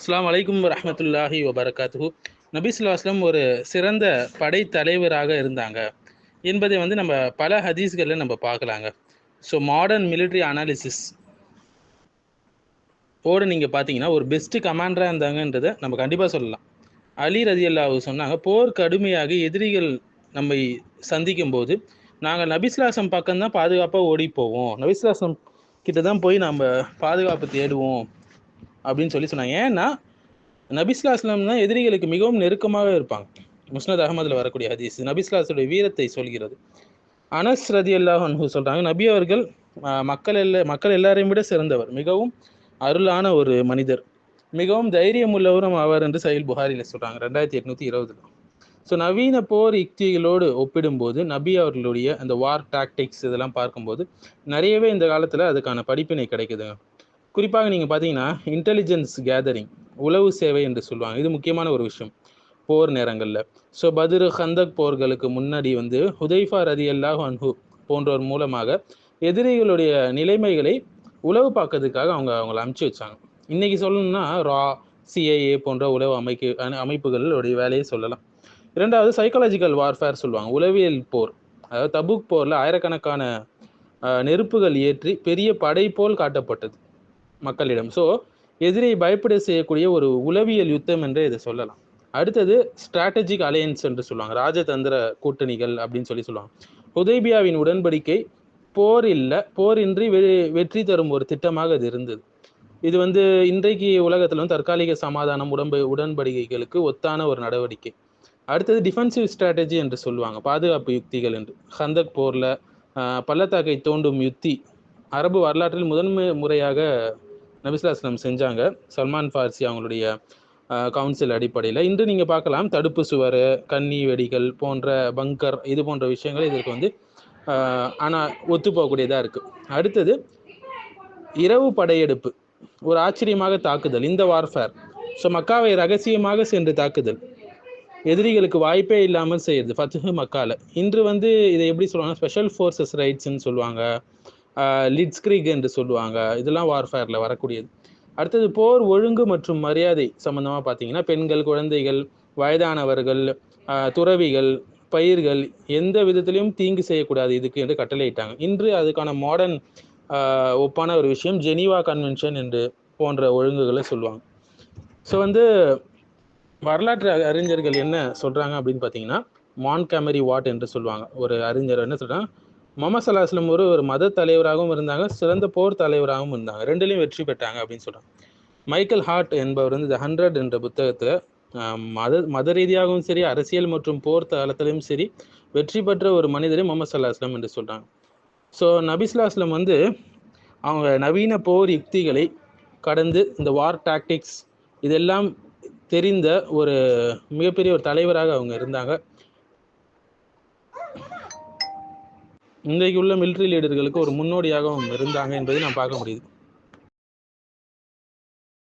அஸ்லாம் அலைக்கும் ரஹமத்துல்லாஹி வபரகாத்து நபி ஒரு சிறந்த படை தலைவராக இருந்தாங்க. என்பதை வந்து நம்ம பல ஹதீஸ்களில் நம்ம பார்க்கலாங்க. ஸோ மாடர்ன் மிலிட்ரி அனாலிசிஸ் ஓட நீங்கள் பார்த்தீங்கன்னா ஒரு பெஸ்ட்டு கமாண்டராக இருந்தாங்கன்றதை நம்ம கண்டிப்பாக சொல்லலாம். அலி ரதி சொன்னாங்க போர் கடுமையாக எதிரிகள் நம்மை சந்திக்கும் போது நாங்கள் நபிஸ்லாசம் பக்கம்தான் பாதுகாப்பாக ஓடி போவோம். நபிஸ்லாசம் கிட்ட தான் போய் நம்ம பாதுகாப்பு தேடுவோம். அப்படின்னு சொல்லி சொன்னாங்க. ஏன்னா நபிஸ்லாஸ்லாம் தான் எதிரிகளுக்கு மிகவும் நெருக்கமாக இருப்பாங்க. முஸ்னத் அகமதில் வரக்கூடிய ஹதீஸ் நபிஸ்லாஸுடைய வீரத்தை சொல்கிறது. அனஸ் ரதி அல்லாஹ் சொல்கிறாங்க நபி அவர்கள் மக்கள் எல்லா மக்கள் எல்லாரையும் விட சிறந்தவர் மிகவும் அருளான ஒரு மனிதர். மிகவும் தைரியம் உள்ளவரும் அவர் என்று சயில் புகாரியில் சொல்கிறாங்க ரெண்டாயிரத்தி எட்நூற்றி இருபதுல. ஸோ நவீன போர் யுக்திகளோடு ஒப்பிடும்போது நபி அவர்களுடைய அந்த வார் டாக்டிக்ஸ் இதெல்லாம் பார்க்கும்போது நிறையவே இந்த காலத்தில் அதுக்கான படிப்பினை கிடைக்குதுங்க. குறிப்பாக நீங்கள் பார்த்தீங்கன்னா இன்டெலிஜென்ஸ் கேதரிங் உளவு சேவை என்று சொல்லுவாங்க. இது முக்கியமான ஒரு விஷயம். போர் நேரங்களில். ஸோ பதிரு ஹந்தக் போர்களுக்கு முன்னாடி வந்து ஹுதைஃபா ரதி அல்லாஹ் அன்ஹு போன்றோர் மூலமாக எதிரிகளுடைய நிலைமைகளை உளவு பார்க்கறதுக்காக அவங்க அவங்கள அமுச்சு வச்சாங்க. இன்னைக்கு சொல்லணும்னா ரா சிஐஏ போன்ற உளவு அமைக்க அமைப்புகளுடைய வேலையை சொல்லலாம். இரண்டாவது சைக்காலஜிக்கல் வார்ஃபேர் சொல்லுவாங்க. உளவியல் போர். அதாவது தபுக் போரில் ஆயிரக்கணக்கான நெருப்புகள் ஏற்றி பெரிய படை போல் காட்டப்பட்டது. மக்களிடம். ஸோ எதிரை பயப்பட செய்யக்கூடிய ஒரு உளவியல் யுத்தம் என்று இதை சொல்லலாம். அடுத்தது ஸ்ட்ராட்டஜிக் அலையன்ஸ் என்று சொல்லுவாங்க. ராஜதந்திர கூட்டணிகள் அப்படின்னு சொல்லி சொல்லுவாங்க. உதேபியாவின் உடன்படிக்கை போர் இல்லை போரின்றி வெ- வெற்றி தரும் ஒரு திட்டமாக அது இருந்தது. இது வந்து இன்றைக்கு உலகத்தில் வந்து தற்காலிக சமாதானம் உடன்பு உடன்படிக்கைகளுக்கு ஒத்தான ஒரு நடவடிக்கை. அடுத்தது டிஃபென்சிவ் ஸ்ட்ராட்டஜி என்று சொல்லுவாங்க. பாதுகாப்பு யுக்திகள் என்று. ஹந்தக் போரில் பள்ளத்தாக்கை தோண்டும் யுக்தி அரபு வரலாற்றில் முதன்மை முறையாக நபிஸ்லாஸ்லம் செஞ்சாங்க. சல்மான் ஃபார்சி அவங்களுடைய கவுன்சில் அடிப்படையில். இன்று நீங்கள் பார்க்கலாம் தடுப்பு சுவர் கன்னி வெடிகள் போன்ற பங்கர் இது போன்ற விஷயங்கள் இதற்கு வந்து ஆனால் ஒத்து போகக்கூடியதாக இருக்குது அடுத்தது இரவு படையெடுப்பு. ஒரு ஆச்சரியமாக தாக்குதல் இந்த வார்ஃபேர் ஸோ மக்காவை ரகசியமாக சென்று தாக்குதல். எதிரிகளுக்கு வாய்ப்பே இல்லாமல் செய்யுது ஃபத்துஹு மக்கால. இன்று வந்து இதை எப்படி சொல்லுவாங்க ஸ்பெஷல் ஃபோர்ஸஸ் ரைட்ஸ்ன்னு சொல்லுவாங்க. லிட்ஸ்கிரிக் என்று சொல்லுவாங்க. இதெல்லாம் வார்ஃபேரில் வரக்கூடியது. அடுத்தது போர் ஒழுங்கு மற்றும் மரியாதை சம்மந்தமாக பார்த்தீங்கன்னா பெண்கள் குழந்தைகள் வயதானவர்கள் துறவிகள் பயிர்கள் எந்த விதத்திலையும் தீங்கு செய்யக்கூடாது இதுக்கு என்று கட்டளையிட்டாங்க. இன்று அதுக்கான மாடர்ன் ஒப்பான ஒரு விஷயம் ஜெனீவா கன்வென்ஷன் என்று போன்ற ஒழுங்குகளை சொல்லுவாங்க. ஸோ வந்து வரலாற்று அறிஞர்கள் என்ன சொல்கிறாங்க அப்படின்னு பார்த்தீங்கன்னா மான் கேமரி வாட் என்று சொல்லுவாங்க. ஒரு அறிஞர் என்ன சொல்கிறாங்க முகமது சல்லாஹ்லம் ஒரு ஒரு மத தலைவராகவும் இருந்தாங்க சிறந்த போர் தலைவராகவும் இருந்தாங்க. ரெண்டுலேயும் வெற்றி பெற்றாங்க அப்படின்னு சொல்கிறாங்க மைக்கேல் ஹார்ட் என்பவர் வந்து த ஹண்ட்ரட் என்ற புத்தகத்தில் மத மத ரீதியாகவும் சரி அரசியல் மற்றும் போர் தளத்திலும் சரி வெற்றி பெற்ற ஒரு மனிதரே முகமது சல்லாஹ்லம் என்று சொல்கிறாங்க ஸோ நபிஸ்லாஸ்லம் வந்து அவங்க நவீன போர் யுக்திகளை கடந்து இந்த வார் டாக்டிக்ஸ் இதெல்லாம் தெரிந்த ஒரு மிகப்பெரிய ஒரு தலைவராக அவங்க இருந்தாங்க. இன்றைக்கு உள்ள மிலிட்ரி லீடர்களுக்கு ஒரு முன்னோடியாகவும் இருந்தாங்க என்பதை நாம் பார்க்க முடியுது.